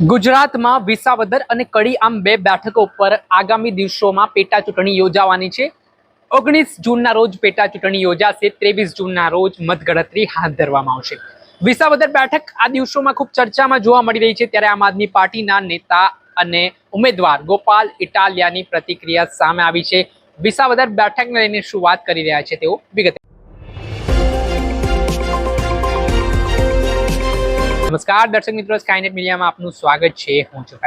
ગુજરાતમાં વિસાવદર અને કડી આમ બે બેઠકો પર આગામી દિવસોમાં પેટા ચૂંટણી યોજાવાની છે. ઓગણીસ જૂનના રોજ પેટા ચૂંટણી યોજાશે, ત્રેવીસ જૂનના રોજ મતગણતરી હાથ ધરવામાં આવશે. વિસાવદર બેઠક આ દિવસોમાં ખૂબ ચર્ચામાં જોવા મળી રહી છે, ત્યારે આમ આદમી પાર્ટીના નેતા અને ઉમેદવાર ગોપાલ ઇટાલિયાની પ્રતિક્રિયા સામે આવી છે. વિસાવદર બેઠકને લઈને શું વાત કરી રહ્યા છે તેઓ વિગતે નમસ્કાર, દર્શક મિત્રો સ્કાયનેટ મીડિયામાં આપનું સ્વાગત છે. હું છું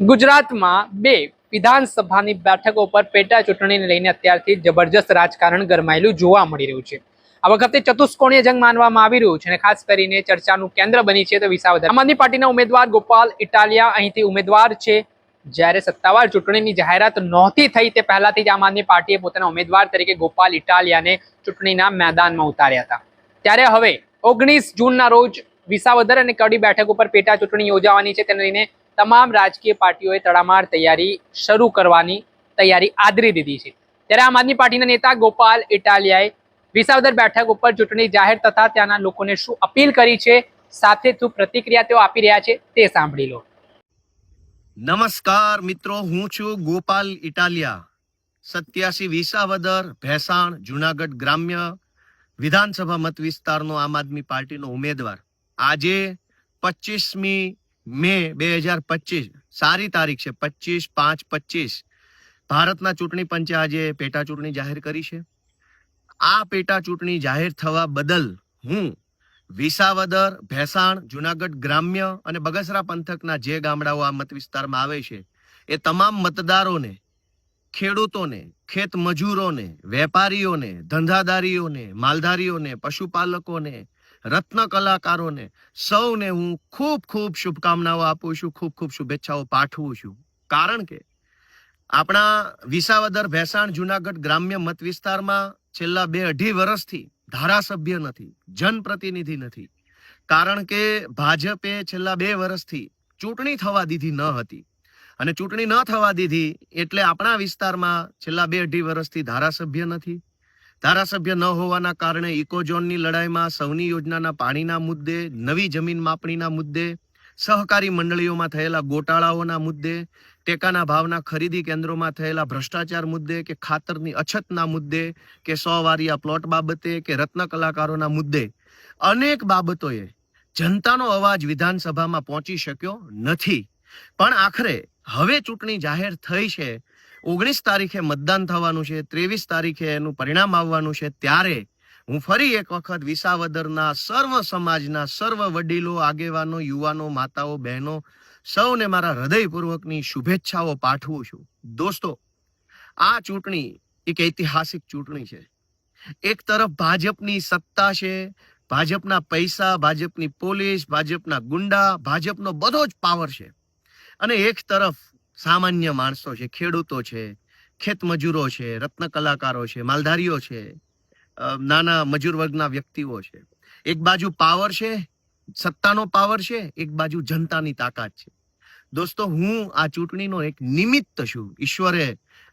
ગુજરાતમાં બે વિધાનસભાની બેઠકો પર પેટા ચૂંટણીને લઈને અત્યારથી જબરજસ્ત રાજકારણ ગરમાયેલું જોવા મળી રહ્યું છે. આ વખતે ચતુષ્કોણીય જંગ માનવામાં આવી રહ્યું છે અને ખાસ કરીને ચર્ચાનું કેન્દ્ર બની છે તો વિસાવદર. આમ આદમી પાર્ટીના ઉમેદવાર ગોપાલ ઇટાલિયા અહીંથી ઉમેદવાર છે. જ્યારે સત્તાવાર ચૂંટણીની જાહેરાત નહોતી થઈ તે પહેલાથી જ આમ આદમી પાર્ટીએ પોતાના ઉમેદવાર તરીકે ગોપાલ ઇટાલિયાને ચૂંટણીના મેદાનમાં ઉતાર્યા હતા. ત્યારે હવે ઓગણીસ જૂનના રોજ વિસાવદર અને કડી બેઠક ઉપર પેટા ચૂંટણી યોજાવાની છે. તેને લઈને તમામ રાજકીય પાર્ટીઓએ તડામાર તૈયારી શરૂ કરવાની તૈયારી આદરી દીધી છે. ત્યારે આમ આદમી પાર્ટીના નેતા ગોપાલ ઇટાલિયાએ વિસાવદર બેઠક ઉપર ચૂંટણી જાહેર થતા ત્યાંના લોકોને શું અપીલ કરી છે? સાથે શું પ્રતિક્રિયા તેઓ આપી રહ્યા છે? તે સાંભળી લો. નમસ્કાર મિત્રો, હું છું ગોપાલ ઇટાલિયા. સત્યાસી વિસાવદર, ભેસાણ, જુનાગઢ ગ્રામ્ય વિધાનસભા મત વિસ્તારનો આમ આદમી પાર્ટીનો ઉમેદવાર. આજે પચીસમી મે બે હજાર પચીસ સારી તારીખ છે પચીસ પાંચ પચીસ ભારતના ચૂંટણી પંચે આજે પેટા ચૂંટણી જાહેર કરી છે. આ પેટા ચૂંટણી જાહેર થવા બદલ હું વિસાવદર, ભેસાણ, જુનાગઢ ગ્રામ્ય અને બગસરા પંથકના જે ગામડાઓ આ મત વિસ્તારમાં આવે છે, એ તમામ મતદારોને, ખેડૂતોને ખેત મજૂરોને વેપારીઓને, ધંધાદારીઓને, માલધારીઓને, પશુપાલકોને રત્ન કલાકારોને સૌને હું ખૂબ ખૂબ શુભકામનાઓ આપું છું, ખૂબ ખૂબ શુભેચ્છાઓ પાઠવું છું. કારણ કે આપણા વિસાવદર ભેસાણ જુનાગઢ ગ્રામ્ય મત વિસ્તારમાં છેલ્લા બે અઢી વર્ષથી ધારાસભ્ય નથી, જનપ્રતિનિધિ નથી. કારણ કે ભાજપે છેલ્લા બે વર્ષથી ચૂંટણી થવા દીધી ન હતી. અને ચૂંટણી ન થવા દીધી એટલે આપણા વિસ્તારમાં છેલ્લા બે અઢી વર્ષથી ધારાસભ્ય નથી. ધારાસભ્ય ન હોવાના કારણે ઇકોઝોનની લડાઈમાં સૌની યોજનાના પાણીના મુદ્દે, નવી જમીન માપણીના મુદ્દે, સહકારી મંડળીઓમાં થયેલા ગોટાળાઓના મુદ્દે, ટેકાના ભાવના ખરીદી કેન્દ્રોમાં થયેલા ભ્રષ્ટાચાર મુદ્દે કે ખાતરની અછતના મુદ્દે કે સો વારિયા પ્લોટ બાબતે કે રત્ન કલાકારોના મુદ્દે. અનેક બાબતોએ જનતાનો અવાજ વિધાનસભામાં પહોંચી શક્યો નથી. પણ આખરે હવે ચૂંટણી જાહેર થઈ છે ઓગણીસ તારીખે મતદાન થવાનું છે, ત્રેવીસ તારીખે એનું પરિણામ આવવાનું છે. ત્યારે હું ફરી એક વખત વિસાવદરના સર્વ સમાજના સર્વ વડીલો, આગેવાનો, યુવાનો, માતાઓ, બહેનો સૌને મારા હૃદયપૂર્વકની શુભેચ્છાઓ પાઠવું છું. દોસ્તો, આ ચૂંટણી એક ઐતિહાસિક ચૂંટણી છે. એક તરફ ભાજપની સત્તા છે, ભાજપના પૈસા, ભાજપની પોલીસ, ભાજપના ગુંડા, ભાજપનો બધો જ પાવર છે. અને એક તરફ સામાન્ય માણસો છે, ખેડૂતો છે ખેતમજૂરો છે, રત્ન કલાકારો છે, માલધારીઓ છે નાના મજૂર વર્ગના વ્યક્તિઓ છે. એક બાજુ પાવર છે, સત્તાનો પાવર છે, એક બાજુ જનતાની તાકાત છે. દોસ્તો, હું આ ચૂંટણીનો એક નિમિત્ત છું. ઈશ્વરે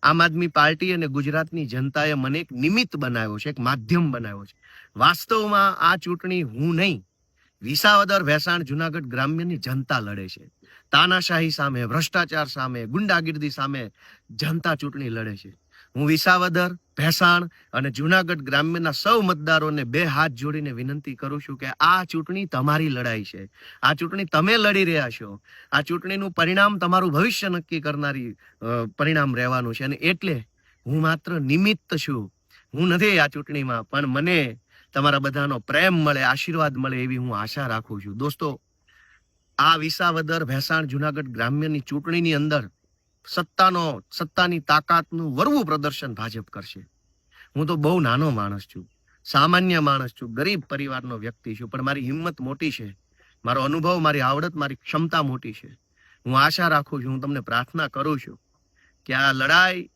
આમ આદમી પાર્ટી અને ગુજરાતની જનતાએ મને એક નિમિત્ત બનાવ્યો છે, એક માધ્યમ બનાવ્યો છે. વાસ્તવમાં આ ચૂંટણી હું નહીં વિસાવદર ભેસાણ જુનાગઢ ગ્રામ્યની જનતા લડે છે. તાનાશાહી સામે, ભ્રષ્ટાચાર સામે, ગુંડાગીર્દી સામે જનતા ચૂંટણી લડે છે. હું વિસાવદર, ભેસાણ અને જુનાગઢ ગ્રામ્યના સૌ મતદારોને બે હાથ જોડીને વિનંતી કરું છું કે આ ચૂંટણી તમારી લડાઈ છે. આ ચૂંટણી તમે લડી રહ્યા છો. આ ચૂંટણીનું પરિણામ તમારું ભવિષ્ય નક્કી કરનારી પરિણામ રહેવાનું છે અને એટલે હું માત્ર નિમિત્ત છું. હું નથી આ ચૂંટણીમાં, પણ મને તમારા બધાનો પ્રેમ મળે, આશીર્વાદ મળે એવી હું આશા રાખું છું. દોસ્તો, આ વિસાવદર ભેસાણ જુનાગઢ ગ્રામ્યની ચૂંટણીની અંદર સત્તાનો, સત્તાની તાકાતનું વરવું પ્રદર્શન ભાજપ કરશે. હું તો બહુ નાનો માણસ છું, સામાન્ય માણસ છું, ગરીબ પરિવારનો વ્યક્તિ છું, પણ મારી હિંમત મોટી છે. મારો અનુભવ, મારી આવડત, મારી ક્ષમતા મોટી છે. હું આશા રાખું છું, હું તમને પ્રાર્થના કરું છું કે આ લડાઈ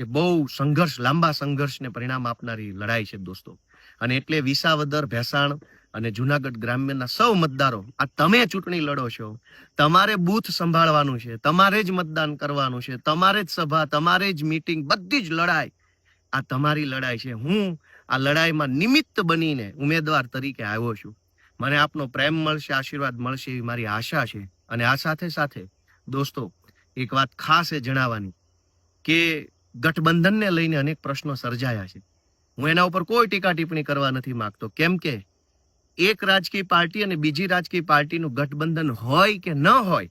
એ બહુ સંઘર્ષ, લાંબા સંઘર્ષને પરિણામ આપનારી લડાઈ છે દોસ્તો. અને એટલે વિસાવદર, ભેસાણ અને જુનાગઢ ગ્રામ્યના સૌ મતદારો, આ તમે ચૂંટણી લડો છો, તમારે બૂથ સંભાળવાનું છે, તમારે જ મતદાન કરવાનું છે, તમારે જ સભા, તમારે જ મીટિંગ, બધી જ લડાઈ આ તમારી લડાઈ છે. હું આ લડાઈમાં નિમિત્ત બનીને ઉમેદવાર તરીકે આવ્યો છું. મને આપનો પ્રેમ મળશે, આશીર્વાદ મળશે એવી મારી આશા છે. અને આ સાથે સાથે દોસ્તો, એક વાત ખાસ એ જણાવવાની કે ગઠબંધનને લઈને અનેક પ્રશ્નો સર્જાયા છે. હું એના ઉપર કોઈ ટીકા ટિપ્પણી કરવા નથી માંગતો. કેમ કે એક રાજકીય પાર્ટી અને બીજી રાજકીય પાર્ટીનું ગઠબંધન હોય કે ન હોય,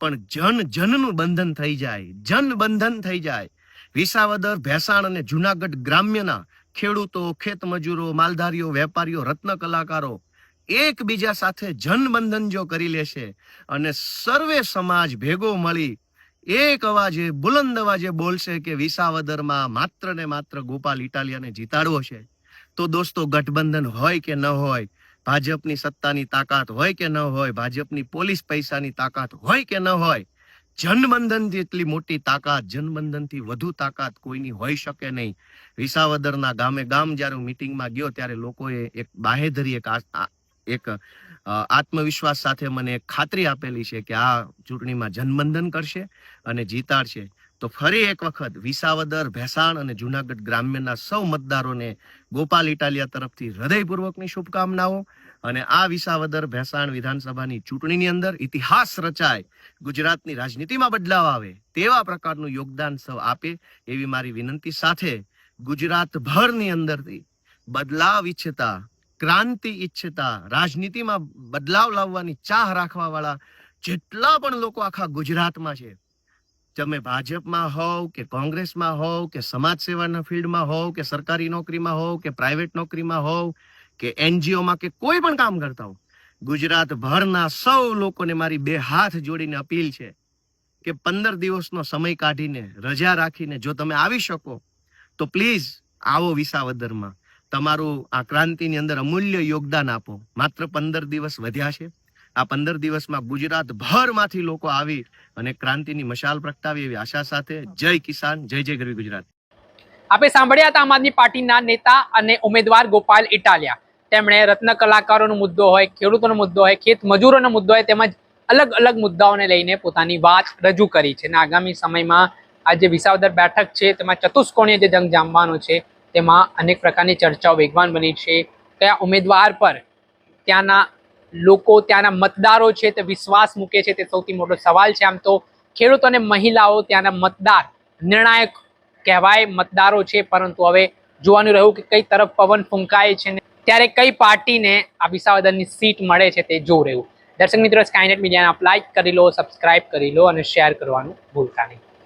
પણ જન જનનું બંધન થઈ જાય જન બંધન થઈ જાય. વિસાવદર, ભેસાણ અને જુનાગઢ ગ્રામ્યના ખેડૂતો, ખેતમજૂરો, માલધારીઓ, વેપારીઓ, રત્ન કલાકારો એકબીજા સાથે જનબંધન જો કરી લેશે અને સર્વે સમાજ ભેગો મળી એક અવાજે, બુલંદ અવાજે બોલશે કે વિસાવદરમાં માત્ર ને માત્ર ગોપાલ ઇટાલિયાને જીતાડવો છે. તો દોસ્તો, ગઠબંધન હોય કે ન હોય, ભાજપની સત્તાની તાકાત હોય કે ન હોય, ભાજપની પોલીસ પૈસાની તાકાત હોય કે ન હોય, જનબંધન જેટલી મોટી તાકાત જનબંધનથી વધુ તાકાત કોઈની હોઈ શકે નહીં. વિસાવદરના ગામે ગામ જ્યારે હું મિટિંગમાં ગયો ત્યારે લોકોએ એક બાહેધરી, એક એક આત્મવિશ્વાસ સાથે મને ખાતરી આપેલી છે કે આ ચૂંટણીમાં જનબંધન કરશે અને જીતાડશે. તો ફરી એક વખત વિસાવદર, ભેસાણ અને જુનાગઢ ગ્રામ્યના સૌ મતદારોને ગોપાલ ઇટાલિયા તરફથી હૃદયપૂર્વકની શુભકામનાઓ અને આ વિસાવદર, ભેસાણ વિધાનસભાની ચૂંટણીની અંદર ઇતિહાસ રચાય, ગુજરાતની રાજનીતિમાં બદલાવ આવે, તેવા પ્રકારનું યોગદાન સૌ આપે એવી મારી વિનંતી સાથે ગુજરાતભરની અંદરથી બદલાવ ઈચ્છતા ક્રાંતિ ઈચ્છતા, રાજનીતિમાં બદલાવ લાવવાની ચાહ રાખવાવાળા જેટલા પણ લોકો આખા ગુજરાતમાં છે, તમે ભાજપમાં હોવ કે કોંગ્રેસમાં હોવ કે સમાજ સેવાના ફિલ્ડમાં હોવ કે સરકારી નોકરીમાં હોવ કે પ્રાઇવેટ નોકરીમાં હોવ કે એનજીઓમાં કે કોઈ પણ કામ કરતા હો ગુજરાતભરના સૌ લોકોને મારી બે હાથ જોડીને અપીલ છે કે પંદર દિવસનો સમય કાઢીને, રજા રાખીને જો તમે આવી શકો, તો પ્લીઝ આવો વિસાવદરમાં. તમારું આ ક્રાંતિની અંદર અમૂલ્ય યોગદાન આપો. માત્ર પંદર દિવસ વધ્યા છે. આ પંદર દિવસમાં ગુજરાત ભરમાંથી લોકો આવી અને ક્રાંતિની મશાલ પ્રગટાવી એવી આશા સાથે જય કિસાન, જય જય ગરવી ગુજરાત. આપણે સાંભળ્યા હતા આમ આદમી પાર્ટીના નેતા અને ઉમેદવાર ગોપાલ ઇટાલિયા. તેમણે રત્ન કલાકારોનો મુદ્દો હોય, ખેડૂતોનો મુદ્દો હોય, ખેત મજૂરોનો મુદ્દો હોય, તેમજ અલગ અલગ મુદ્દાઓને લઈને પોતાની વાત રજૂ કરી છે. અને આગામી સમયમાં આ જે વિસાવદર બેઠક છે, તેમાં ચતુષ્કોણીય જે જંગ જામવાનો છે તેમાં અનેક પ્રકારની ચર્ચાઓ વેગવાન બની છે. કયા ઉમેદવાર પર ત્યાંના લોકો, ત્યાંના મતદારો છે તે વિશ્વાસ મૂકે છે તે સૌથી મોટો સવાલ છે. આમ તો ખેડૂતો અને મહિલાઓ ત્યાંના મતદાર, નિર્ણાયક કહેવાય મતદારો છે. પરંતુ હવે જોવાનું રહ્યું કે કઈ તરફ પવન ફૂંકાય છે ને ત્યારે કઈ પાર્ટીને આ વિસાવદનની સીટ મળે છે તે જોવું રહ્યું. દર્શક મિત્રો સ્કાયનેટ મીડિયાને આપ લાઇક કરી લો સબસ્ક્રાઇબ કરી લો અને શેર કરવાનું ભૂલતા નહીં.